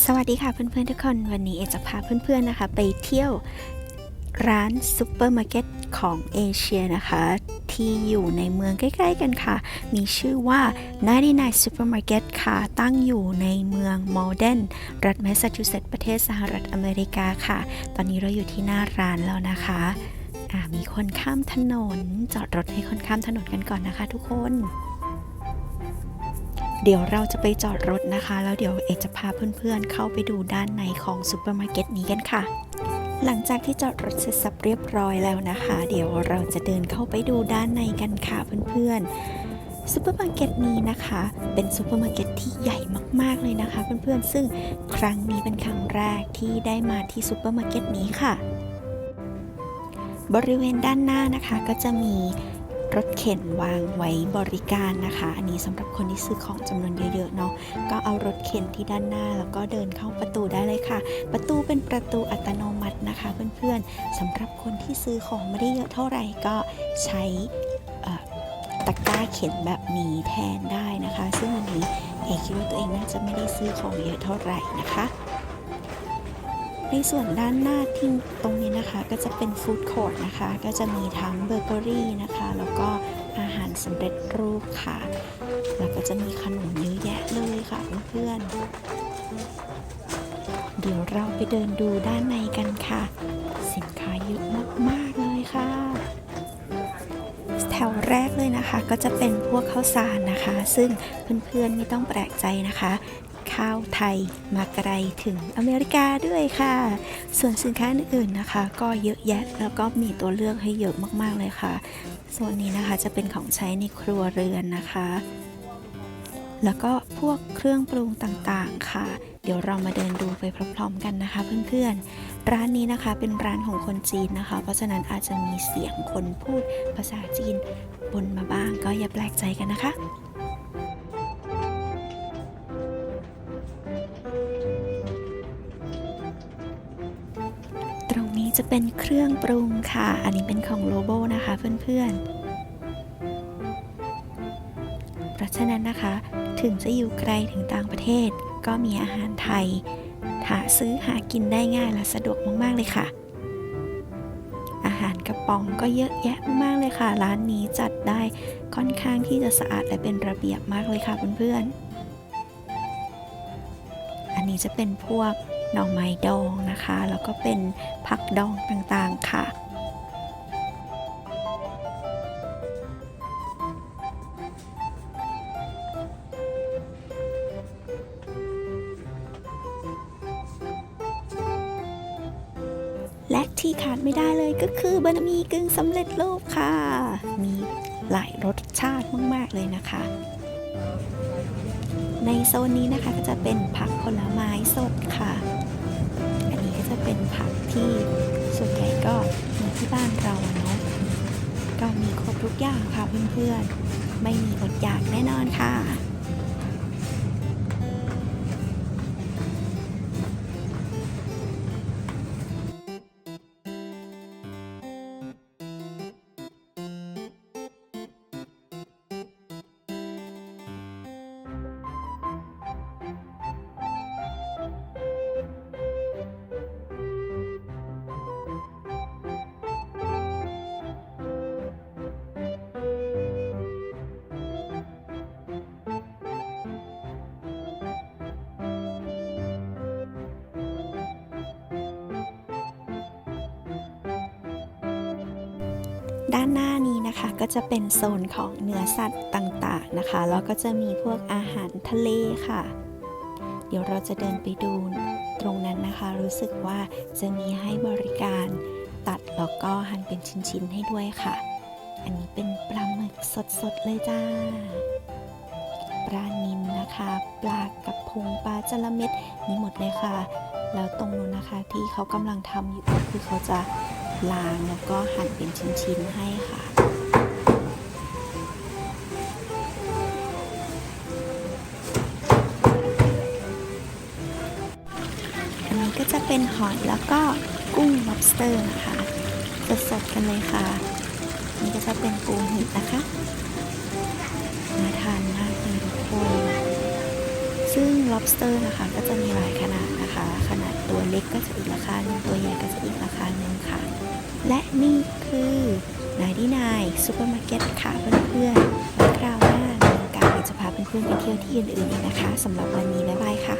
สวัสดีค่ะเพื่อนๆทุกคนวันนี้เอจะพาเพื่อนๆนะคะ ไปเที่ยวร้านซูเปอร์มาร์เก็ตของเอเชียนะคะ ที่อยู่ในเมืองใกล้ ๆ กันค่ะ มีชื่อว่า 99 Supermarket ค่ะ ตั้งอยู่ในเมืองมอลเดนรัฐแมสซาชูเซตส์ประเทศสหรัฐอเมริกาค่ะ ตอนนี้เราอยู่ที่หน้าร้านแล้วนะคะมีคนข้ามถนน จอดรถให้คนข้ามถนนกันก่อนนะคะทุกคน เดี๋ยวเราจะไปจอดรถนะคะ แล้วเดี๋ยวเอกจะพาเพื่อนๆ เข้าไปดูด้านในของซูเปอร์มาร์เก็ตนี้กันค่ะ หลังจากที่จอดรถเสร็จสับเรียบร้อยแล้วนะคะ เดี๋ยวเราจะเดินเข้าไปดูด้านในกันค่ะเพื่อนๆซูเปอร์มาร์เก็ตนี้นะคะ เป็นซูเปอร์มาร์เก็ตที่ใหญ่มากๆเลยนะคะ เพื่อนๆ ซึ่งครั้งนี้เป็นครั้งแรกที่ได้มาที่ซูเปอร์มาร์เก็ตนี้ค่ะ บริเวณด้านหน้านะคะก็จะมี รถเข็นวางไว้บริการนะคะ อันนี้สำหรับคนที่ซื้อของจำนวนเยอะๆเนาะก็เอารถเข็นที่ด้านหน้า แล้วก็เดินเข้าประตูได้เลยค่ะ ประตูเป็นประตูอัตโนมัตินะคะ เพื่อนๆสำหรับคนที่ซื้อของไม่ได้เยอะเท่าไหร่ก็ใช้ตะกร้าเข็นแบบนี้แทนได้นะคะ ซึ่งอันนี้เอคิดว่าตัวเองน่าจะไม่ได้ซื้อของเยอะเท่าไหร่นะคะ ในส่วนด้านหน้าที่ตรงนี้นะคะก็จะเป็นฟู้ดคอร์ทนะคะ ก็จะมีทั้งเบเกอรี่นะคะ แล้วก็อาหารสำเร็จรูปค่ะ แล้วก็จะมีขนมเยอะแยะเลยค่ะเพื่อนๆเดี๋ยวเราไปเดินดูด้านในกันค่ะ สินค้าเยอะมากๆเลยค่ะ แถวแรกเลยนะคะก็จะเป็นพวกข้าวสารนะคะ ซึ่งเพื่อนๆไม่ต้องแปลกใจนะคะ ข้าวไทยมาไกลถึงอเมริกาด้วยค่ะ ส่วนสินค้าอื่นๆนะคะ ก็เยอะแยะแล้วก็มีตัวเลือกให้เยอะมากๆเลยค่ะ ส่วนนี้นะคะจะเป็นของใช้ในครัวเรือนนะคะ แล้วก็พวกเครื่องปรุงต่างๆค่ะ เดี๋ยวเรามาเดินดูไปพร้อมๆกันนะคะ เพื่อนๆ ร้านนี้นะคะเป็นร้านของคนจีนนะคะ เพราะฉะนั้นอาจจะมีเสียงคนพูดภาษาจีนบนมาบ้างก็อย่าแปลกใจกันนะคะ จะเป็นเครื่องปรุงค่ะ อันนี้เป็นของโลโบนะคะเพื่อนๆ เพราะฉะนั้นนะคะ ถึงจะอยู่ไกลถึงต่างประเทศ ก็มีอาหารไทยหาซื้อหากินได้ง่ายและสะดวกมากๆเลยค่ะ อาหารกระป๋องก็เยอะแยะมากๆเลยค่ะ ร้านนี้จัดได้ค่อนข้างที่จะสะอาดและเป็นระเบียบมากเลยค่ะเพื่อนๆ อันนี้จะเป็นพวก หน่อไม้ดองนะคะ แล้วก็เป็นผักดองต่างๆค่ะและที่ขาดไม่ได้เลยก็คือบะหมี่กึ่งสำเร็จรูปค่ะ มีหลายรสชาติมาก ๆ เลยนะคะ ในโซนนี้นะคะก็จะเป็นผักผลไม้สดค่ะ อันนี้ก็จะเป็นผักที่ส่วนใหญ่ก็มีที่บ้านเราเนาะ ก็มีครบทุกอย่างค่ะเพื่อนๆ ไม่มีอดอยากแน่นอนค่ะ ด้านหน้านี้นะคะก็จะเป็นโซนของเนื้อสัตว์ต่างๆนะคะ แล้วก็จะมีพวกอาหารทะเลค่ะ เดี๋ยวเราจะเดินไปดูตรงนั้นนะคะ รู้สึกว่าจะมีให้บริการตัดแล้วก็หั่นเป็นชิ้นๆให้ด้วยค่ะ อันนี้เป็นปลาหมึกสดๆเลยจ้า ปลานิลนะคะ ปลากระพงปลาจระเม็ดมีหมดเลยค่ะ แล้วตรงนู้นนะคะที่เขากำลังทำอยู่ก็คือเขาจะ ล้างแล้วก็หั่นเป็นชิ้นๆให้ค่ะอันนี้ก็จะเป็นหอยแล้วก็กุ้ง lobster นะคะสดๆกันเลยค่ะ นี่ก็จะเป็นปูหิดนะคะน่าทานมากเลยทุกคนซึ่ง lobster นะคะก็จะมีหลายขนาดนะคะ ขนาดตัวเล็กก็จะอีกราคาหนึ่งตัวใหญ่ก็จะอีกราคาหนึ่งค่ะ และนี่คือนายดีนายซูเปอร์มาร์เก็ตค่ะเพื่อนๆคราวหน้ามีโอกาสจะพาเพื่อนๆไปเที่ยวที่อื่นๆอีกนะคะสำหรับวันนี้บ๊ายบายค่ะ